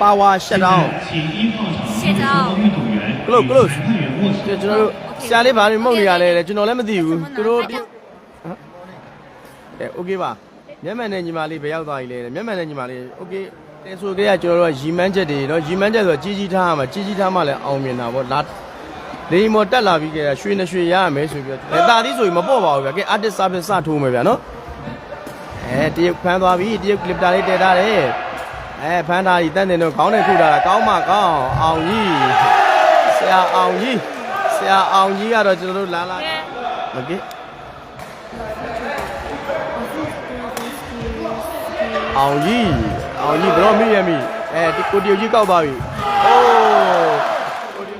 ပါဝါရှက်တောင်းရှစ်တောင်း close close ကျွန်တော်တို့ဆရာလေးဘာတွေမှုတ်နေရလဲလဲကျွန်တော်လည်းမသိဘူးသူတို့ဟမ်အဲ okay ပါမျက်မှန်နဲ့ညီမလေးဘယ်ရောက်သွားပြီလဲမျက်မှန်နဲ့ညီမလေး okay တဲဆိုကြရကျွန်တော်တို့ကရီမန်းချက်တွေနော်ရီမန်းချက်ဆိုတော့ကြီးကြီးထားရမှာကြီးကြီးထားမှလည်းအောင်မြင်တာပေါ့လာလေမော်တက်လာပြီးကြရရွှေနဲ့ရွှေရရမယ်ဆိုပြီးတော့ဒါသည်ဆိုရင်မပေါ့ပါဘူးဗျာကဲ artist service စထိုးမယ်ဗျာနော်အဲတရုတ်ဖမ်းသွားပြီတရုတ် clip တာလေးတဲထားတယ် အဲဖန်တာကြီးတန်တင်တို့ခေါင်းနဲ့ခုတာတာကောင်းမှကောင်းအောင်ကြီးဆရာအောင်ကြီးဆရာအောင်ကြီးကတော့ကျွန်တော်တို့လာလာမကစ်အောင်ကြီးအောင်ကြီးဘရောမိရမိအဲဒီကိုတရုတ်ကြီးကောက်ပါပြီအိုး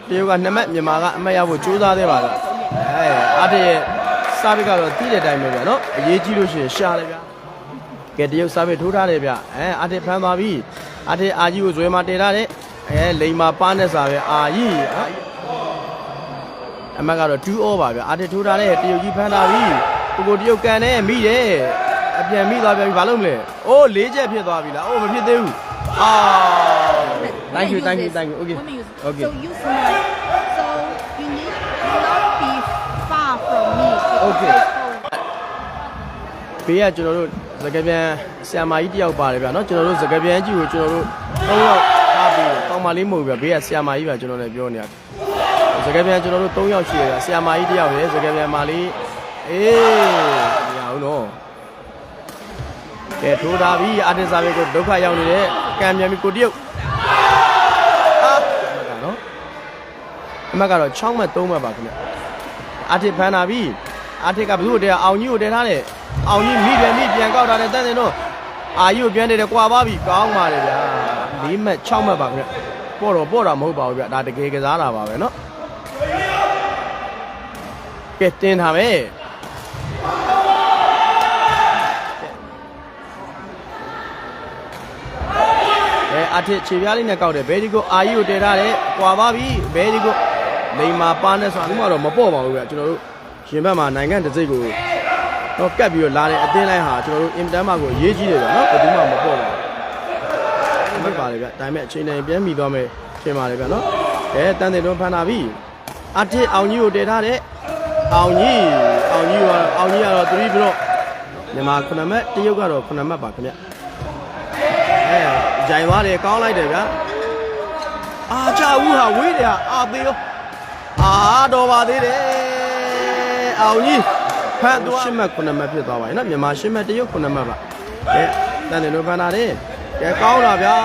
တရုတ်ကနှစ်မက်မြန်မာကအမက်ရဖို့ကြိုးစားသေးပါလားအဲအတည့်ရဲ့စားဘက်ကတော့တည်တဲ့အတိုင်းပဲဗျာနော်အရေးကြီးလို့ရှိရင်ရှာတယ်ဗျာ ကဲတရုတ်စားပဲထိုးထားတယ်ဗျအဲအာတစ်ဖမ်းသွားပြီအာတစ်အာကြီးကိုဇွဲမှာတည်ထားတယ်အဲလိန်မှာပါနဲ့စားပဲအာကြီးအာကြီးအမတ်ကတော့2 all ပါဗျအာတစ်ထိုးထားတယ်တရုတ်ကြီးဖမ်းထားပြီကိုကိုတရုတ်ကန်နဲ့မိတယ်အပြန်မိသွားပြန်ပြီဘာလုပ်မလဲအိုးလေးချက်ဖြစ်သွားပြီလားအိုးမဖြစ်သေးဘူးအာ thank you thank you thank you okay Women use it. okay So use my. So you need not be far from me. Okay. ဘေးကကျွန်တော်တို့စကပြန်ဆရာမကြီးတယောက်ပါတယ်ဗျာနော်ကျွန်တော်တို့စကပြန်ကြီးကိုကျွန်တော်တို့၃ယောက်ထားပြီးကောင်မလေးမဟုတ်ဗျာဘေးကဆရာမကြီးဗျာကျွန်တော်လည်းပြောနေတာစကပြန်ကျွန်တော်တို့၃ယောက်ရှိတယ်ဗျာဆရာမကြီးတယောက်ရယ်စကပြန်မလေးအေးညာဦးနော်ကဲထိုးတာပြီးအာတင်စာပဲကိုဒုက္ခရောက်နေတဲ့ကံမြန်ပြီးကိုတယောက်အမကတော့6မှတ်3မှတ်ပါခင်ဗျာအာတင်ဖန်တာပြီး အာတင်ကဘယ်သူ့ကိုတဲအောင်ကြီးကိုတဲထားတယ်အောင်ကြီးမိပြန်မိပြန်ကောက်တာတဲ့တန်းတင်တော့အာကြီးကိုပြန်နေတယ်ကွာပါပြီကောင်းပါတယ်ဗျာ၄မှတ်6မှတ်ပါခင်ဗျပေါ့တော့ပေါ့တာမဟုတ်ပါဘူးဗျဒါတကယ်ကစားတာပါပဲเนาะကဲတင်ထားမယ်အဲအထစ်ခြေပြားလေးနဲ့ကောက်တယ်ဘယ်ဒီကိုအာကြီးကိုတည်ထားတယ်ကွာပါပြီဘယ်ဒီကိုလိန်မာပါနဲ့ဆိုအခုမှတော့မပေါ့ပါဘူးဗျကျွန်တော်တို့ ရင်ဘက်မှာနိုင်ငံတစ်စိတ်ကိုတော့ကတ်ပြီးတော့လာတဲ့အသင်းလိုက်ဟာကျွန်တော်တို့အင်တန်မာကိုရေးကြည့်တယ်ဗျနော်ဘယ်သူမှမပေါ့ပါဘူးမှတ်ပါလေဗျဒါပေမဲ့အချိန်တိုင်းပြန်မိသွားမယ်ထင်ပါလေဗျနော်အဲတန်တယ်တော့ဖန်တာပြီအထစ်အောင်ကြီးကိုတည်ထားတယ်အောင်ကြီးအောင်ကြီးကအောင်ကြီးကတော့3ဘလော့မြန်မာ9မှတ်တရုတ်ကတော့9မှတ်ပါခင်ဗျအဲဂျိုင်သွားတယ်ကောင်းလိုက်တယ်ဗျာအာချာဦးဟာဝေးတယ်ဟာအာသေးရောအာတော်ပါသေးတယ် အောင်ကြီးဖတ်သွားရှစ်မှတ်9မှတ်ဖြစ်သွားပါရဲ့နော်မြန်မာရှစ်မှတ်တရုတ်9မှတ်ပါကဲတန်တယ်လို့ဖန်တာတယ်ကဲကောင်းတာဗျာ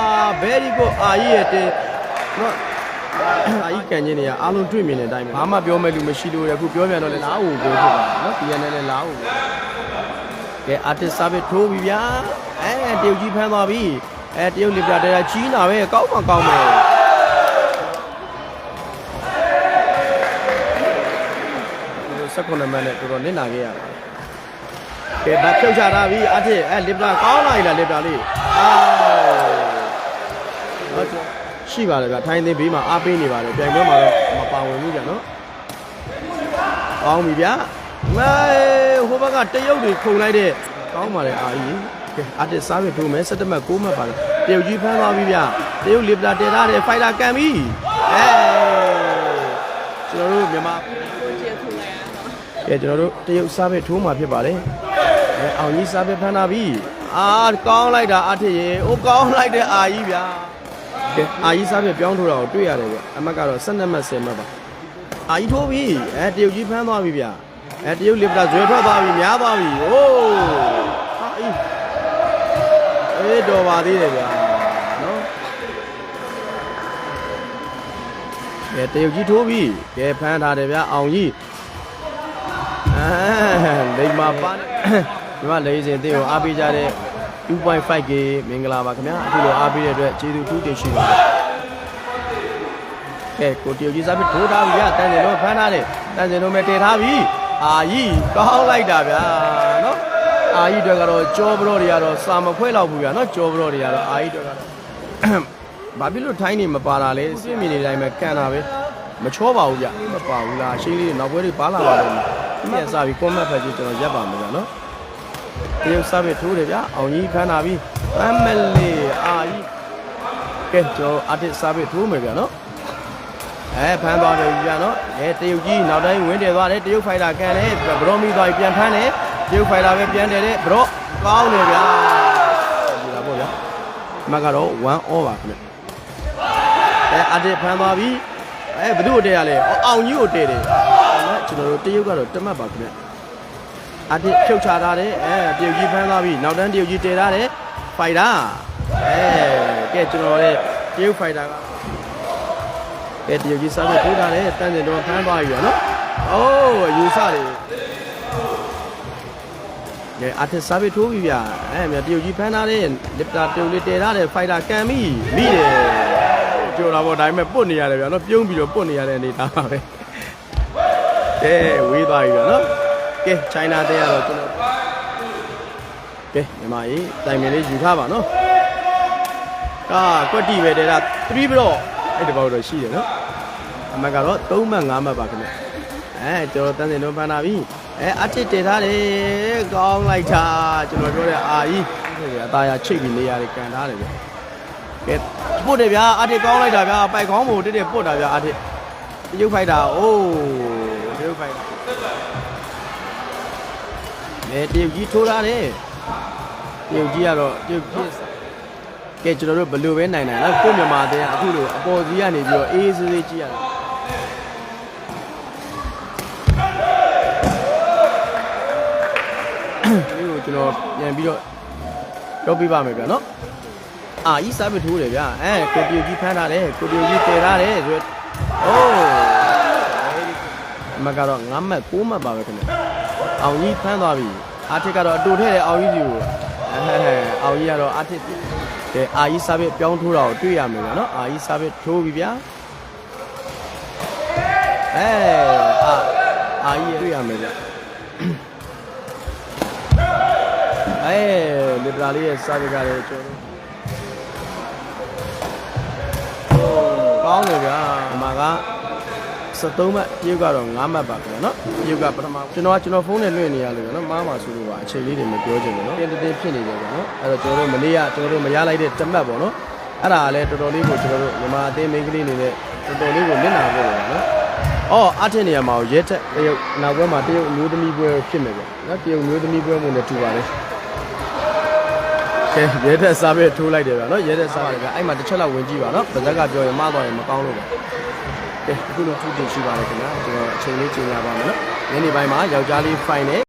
very good အာကြီးရဲ့တင်နော်အာကြီးကန်ချင်းတွေကအားလုံးတွေ့မြင်တဲ့အတိုင်းပဲဘာမှပြောမဲ့လူမရှိလို့ရအခုပြောပြန်တော့လေလားဟိုကိုဖြစ်ပါနော် PNL နဲ့လားဟိုကဲ artist service ထိုးပြီဗျာအဲတရုတ်ကြီးဖမ်းသွားပြီအဲတရုတ်လီပြတဲ့ကြီးနာပဲကောင်းမှကောင်းမယ် 16မှတ်နဲ့တော်တော်နစ်နာခဲ့ရပါတယ်ကဲဒါဖြုတ်ချတာပြီအထစ်အဲလီပြကောင်းလာပြီလားလီပြလေးအာဟုတ်ကဲ့ရှိပါလေဗျထိုင်းသိန်းဘေးမှာအားပေးနေပါတယ်ပြိုင်ပွဲမှာတော့မပါဝင်ဘူးဗျနော်ကောင်းပြီဗျမဲဟိုဘက်ကတရုတ်တွေခုန်လိုက်တဲ့ကောင်းပါလေအာကြီးကဲအတစ်စားပဲထိုးမယ်17မှတ်6မှတ်ပါလေတရုတ်ကြီးဖမ်းသွားပြီဗျတရုတ်လီပြတဲထားတယ်ဖိုက်တာကန်ပြီအဲကျွန်တော်တို့မြန်မာ ကဲကျွန်တော်တို့တရုတ်စားပဲထိုးမှာဖြစ်ပါတယ်အဲအောင်ကြီးစားပဲဖမ်းတာပြီအာကောင်းလိုက်တာအထစ်ရေအိုးကောင်းလိုက်တဲ့အာကြီးဗျာကဲအာကြီးစားပဲပြောင်းထိုးတာကိုတွေ့ရတယ်ဗျအမတ်ကတော့12မှတ်10မှတ်ပါအာကြီးထိုးပြီအဲတရုတ်ကြီးဖမ်းသွားပြီဗျအဲတရုတ်လီပြဇွဲထွက်သွားပြီများသွားပြီအိုးဟာအေးအေးတော်ပါသေးတယ်ဗျာနော်ကဲတရုတ်ကြီးထိုးပြီကဲဖမ်းထားတယ်ဗျာအောင်ကြီးအဲ လိမ္မာပါနဲ့ဒီမှာလေးစင်တင်းကိုအားပေးကြတဲ့ 2.5k မင်္ဂလာပါခင်ဗျာအခုလိုအားပေးတဲ့အတွက်ကျေးဇူးထူးတင်ရှိပါတယ်ကဲကိုတရုတ်ကြီးစားပြီးထိုးထားပြီဗျာတန်စင်တော့ဖမ်းထားတယ်တန်စင်တော့မဲ့တည်ထားပြီအာကြီးကောင်းလိုက်တာဗျာနော်အာကြီးတွေကတော့ကြောဘရော့တွေကတော့စာမခွဲတော့ဘူးဗျာနော်ကြောဘရော့တွေကတော့အာကြီးတွေကတော့ဘာဖြစ်လို့ထိုင်းနေမပါတာလဲအစ်မြင်နေတိုင်းပဲကန်တာပဲမချောပါဘူးဗျမပါဘူးလားအရှိလေးတွေနောက်ပွဲတွေပါလာပါတော့ ဒီနေ့စပြီး comment ဖတ်ကြည့်ကျွန်တော်ရပ်ပါမယ်ဗျာနော်တရုတ်စားပဲထိုးတယ်ဗျာအောင်ကြီးဖမ်းတာပြီအမလေးအာကြီးကဲကျွန်တော်အာတစ်စားပြီးထိုးမယ်ဗျာနော်အဲဖမ်းသွားတယ်ဗျာနော်အဲတရုတ်ကြီးနောက်တိုင်းဝင်တယ်သွားတယ်တရုတ်ဖိုင်တာကန်တယ်ဘရောမီသွားပြီးပြန်ဖမ်းတယ်တရုတ်ဖိုင်တာပဲပြန်တယ်တဲ့ဘရောကောင်းတယ်ဗျာဒီလာပေါ့ဗျာအမကတော့1 over ခင်ဗျအဲအာတစ်ဖမ်းသွားပြီအဲဘသူ့ကိုတည့်ရလဲအောင်ကြီးကိုတည့်တယ်အဲ ကျွန်တော်တို့တရုတ်ကတော့တမတ်ပါခင်ဗျအာတစ်ဖြုတ်ချထားတယ်အဲတရုတ်ကြီးဖမ်းသွားပြီနောက်တန်းတရုတ်ကြီးတည်ထားတယ်ဖိုင်တာအဲကဲကျွန်တော်ရဲ့တရုတ်ဖိုင်တာကကဲတရုတ်ကြီးစားဖို့ထိုးထားတယ်တန်းစင်တော့ဖမ်းသွားပြီရနော်အိုးယူဆတယ်ကဲအထက်စားဖို့ထိုးပြီဗျအဲမြတရုတ်ကြီးဖမ်းထားတယ်လစ်တာတုံလေးတဲထားတယ်ဖိုက်တာကန်ပြီမိတယ်ကြော်လာပေါ့ဒါပေမဲ့ပုတ်နေရတယ်ဗျနော်ပြုံးပြီးတော့ပုတ်နေရတဲ့အနေသားပါပဲ ကဲဝေးသွားပြီဗျနော်ကဲ China တဲ့ရတော့ကျွန်တော်ကဲညီမကြီးတိုင်မင်လေးယူထားပါနော်ကာကွက်တီပဲတဲ့တာ3ပြီးတော့အဲ့ဒီဘောက်တော့ရှိတယ်နော်အမကတော့3မှတ်5မှတ်ပါခင်ဗျအဲကျွန်တော်တန်းစင်တော့ဖန်တာပြီအဲအတစ်တည်ထားတယ်ကောင်းလိုက်တာကျွန်တော်ပြောတဲ့အာကြီးအသားရချိတ်ပြီးနေရတယ်ကန်ထားတယ်ဗျကဲပုတ်တယ်ဗျာအတစ်ကောင်းလိုက်တာဗျာပိုက်ကောင်းမို့တက်တက်ပုတ်တာဗျာအတစ်ရုပ်ဖိုက်တာအိုး ရုပ်ဖိုက်တာအဲတရုတ်ကြီးထိုးထားတယ်တရုတ်ကြီးကတော့တရုတ်ကြီးကဲကျွန်တော်တို့ဘယ်လိုပဲနိုင်နိုင်လားကို့မြန်မာတဲ့အခုလိုအပေါ်စီးကနေပြီးတော့အေးအေးဆေးဆေးကြည့်ရတာဒီကိုကျွန်တော်ပြန်ပြီးတော့ပြောပြပါမယ်ဗျာနော်အာကြီးစားပထိုးတယ်ဗျာအဲကိုတီယိုကြီးဖမ်းထားတယ်ကိုတီယိုကြီးတည်ထားတယ်ဆိုအိုးအ မကတော့9မှတ်9မှတ်ပါပဲခင်ဗျအောင်ကြီးဖမ်းသွားပြီအာထစ်ကတော့အတူထဲတယ်အောင်ကြီးကြီးကိုအဲဟဲ့အောင်ကြီးကတော့အာထစ်ကဲအာကြီးစားပပြောင်းထိုးတာကိုတွေ့ရမယ်ဗျာနော်အာကြီးစားပထိုးပြီဗျာအဲအာအာကြီးတွေ့ရမယ်ဗျာအဲလစ်ဘရာလေးရဲ့စာပကလည်းကျွန်တော်ကောင်းတယ်ဗျာဒီမှာက 73မှတ်တရုတ်ကတော့9မှတ်ပါခင်ဗျာနော်တရုတ်ကပထမကျွန်တော်ကကျွန်တော်ဖုန်းနဲ့လွှင့်နေရလို့ဗျာနော်မားမှာဆိုလို့ပါအချိန်လေးတွေမပြောချင်ဘူးနော်တင်းတင်းဖြစ်နေတယ်ဗျာနော်အဲ့တော့ကျွန်တော်တို့မနေ့ကကျွန်တော်တို့မရလိုက်တဲ့တမတ်ပေါ့နော်အဲ့ဒါလည်းတော်တော်လေးကိုကျွန်တော်တို့မြန်မာအသင်းမိန်းကလေးအနေနဲ့တော်တော်လေးကိုမျက်နှာပို့တယ်နော်အော်အထက်နေရာမှာရဲတက်တရုတ်နောက်ဘက်မှာတရုတ်အမျိုးသမီးပွဲဖြစ်မယ်ဗျာနော်တရုတ်အမျိုးသမီးပွဲမှုနဲ့တူပါတယ်ကဲရဲတဲ့စားပဲထိုးလိုက်တယ်ဗျာနော်ရဲတဲ့စားပါတယ်ဗျာအဲ့မှာတစ်ချက်လောက်ဝင်ကြည့်ပါနော်ဗဇက်ကပြောရင်မှားသွားရင်မကောင်းလို့ပါ ကဲအခုလိုထူးထူးရှိပါတယ်ခင်ဗျာကျွန်တော်အချိန်လေးချိန်ရပါမယ်နော်ညနေပိုင်းမှာယောက်ျားလေးဖိုင်နဲ့